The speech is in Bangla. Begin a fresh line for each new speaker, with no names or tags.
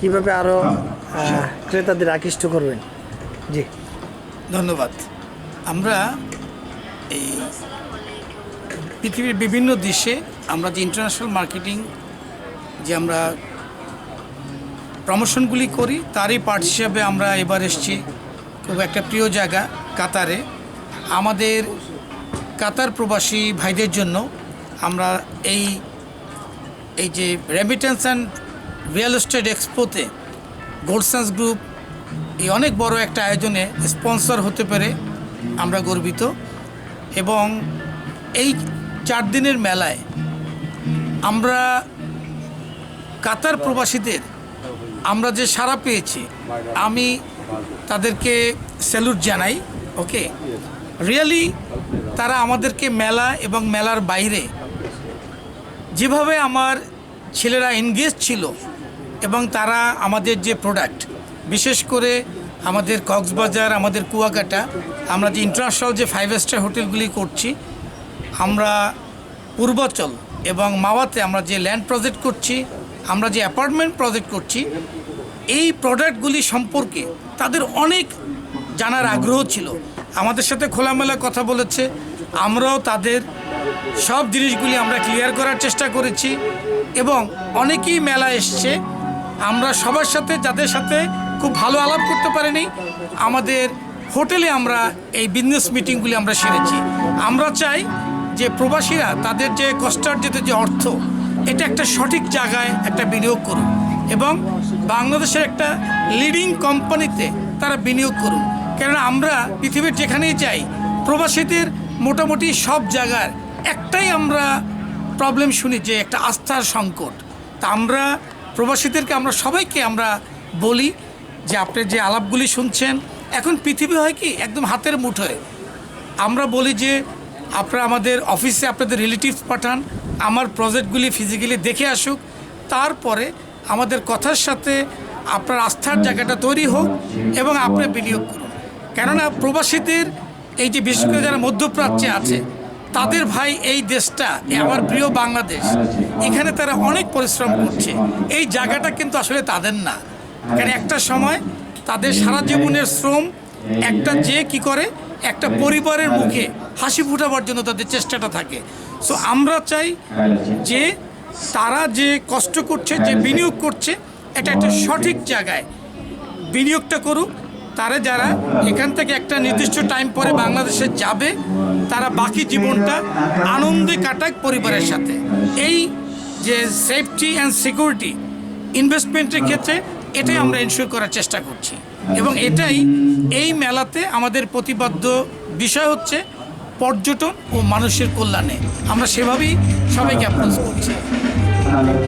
কীভাবে আরও ক্রেতাদের আকৃষ্ট করবেন? জি।
ধন্যবাদ। আমরা এই পৃথিবীর বিভিন্ন দেশে আমরা যে ইন্টারন্যাশনাল মার্কেটিং যে আমরা প্রমোশনগুলি করি তারই পার্ট হিসাবে আমরা এবার এসেছি খুব একটা প্রিয় জায়গা কাতারে। আমাদের কাতার প্রবাসী ভাইদের জন্য আমরা এই এই যে রেমিটেন্স অ্যান্ড রিয়েল এস্টেট এক্সপোতে গোল্ডসান্স গ্রুপ এই অনেক বড় একটা আয়োজনে স্পন্সর হতে পেরে আমরা গর্বিত এবং এই চার দিনের মেলায় আমরা কাতার প্রবাসীদের আমরা যে সাড়া পেয়েছি, আমি তাদেরকে স্যালুট জানাই ওকে রিয়েলি তারা আমাদেরকে মেলা এবং মেলার বাইরে যেভাবে আমার ছেলেরা এনগেজ ছিল এবং তারা আমাদের যে প্রোডাক্ট বিশেষ করে আমাদের কক্সবাজার, আমাদের কুয়াকাটা, আমরা যে ইন্টারন্যাশনাল যে ফাইভ স্টার হোটেলগুলি করছি, আমরা পূর্বাচল এবং মাওয়াতে আমরা যে ল্যান্ড প্রজেক্ট করছি, আমরা যে অ্যাপার্টমেন্ট প্রজেক্ট করছি, এই প্রোডাক্টগুলি সম্পর্কে তাদের অনেক জানার আগ্রহ ছিল। আমাদের সাথে খোলামেলা কথা বলেছে, আমরাও তাদের সব জিনিসগুলি আমরা ক্লিয়ার করার চেষ্টা করেছি এবং অনেকেই মেলা এসছে। আমরা সবার সাথে, যাদের সাথে খুব ভালো আলাপ করতে পারিনি, আমাদের হোটেলে আমরা এই বিজনেস মিটিংগুলি আমরা সেরেছি। আমরা চাই যে প্রবাসীরা তাদের যে কষ্টার্জিত যে অর্থ, এটা একটা সঠিক জায়গায় একটা বিনিয়োগ করুন এবং বাংলাদেশের একটা লিডিং কোম্পানিতে তারা বিনিয়োগ করুন কেননা আমরা পৃথিবীর যেখানেই যাই, প্রবাসীদের মোটামুটি সব জায়গার একটাই আমরা প্রবলেম শুনি যে একটা আস্থার সংকট। তা আমরা প্রবাসীদেরকে আমরা সবাইকে আমরা বলি যে আপনি যে আলাপগুলি শুনছেন, এখন পৃথিবী হয় কি একদম হাতের মুঠোয়। আমরা বলি যে আপনারা আমাদের অফিসে আপনাদের রিলেটিভস পাঠান, আমার প্রজেক্টগুলি ফিজিক্যালি দেখে আসুক, তারপরে আমাদের কথার সাথে আপনার আস্থার জায়গাটা তৈরি হোক এবং আপনি বিনিয়োগ করুন। কেননা প্রবাসীদের এই যে বিশেষ করে যারা মধ্যপ্রাচ্যে আছে তাদের ভাই এই দেশটা, আমার প্রিয় বাংলাদেশ, এখানে তারা অনেক পরিশ্রম করছে। এই জায়গাটা কিন্তু আসলে তাদের না। কারণ একটা সময় তাদের সারা জীবনের শ্রম, একটা যে কি করে, একটা পরিবারের মুখে হাসি ফুটাবার জন্য তাদের চেষ্টাটা থাকে। সো আমরা চাই যে তারা যে কষ্ট করছে, যে বিনিয়োগ করছে, এটা একটা সঠিক জায়গায় বিনিয়োগটা করুক তারা যারা এখান থেকে একটা নির্দিষ্ট টাইম পরে বাংলাদেশে যাবে, তারা বাকি জীবনটা আনন্দে কাটাক পরিবারের সাথে। এই যে সেফটি অ্যান্ড সিকিউরিটি ইনভেস্টমেন্টের ক্ষেত্রে এটাই আমরা এনশিওর করার চেষ্টা করছি। এবং এটাই এই মেলাতে আমাদের প্রতিবদ্ধ বিষয় হচ্ছে পর্যটন ও মানুষের কল্যাণে। আমরা সেভাবেই সবাইকে অ্যাপ্রোচ করছি।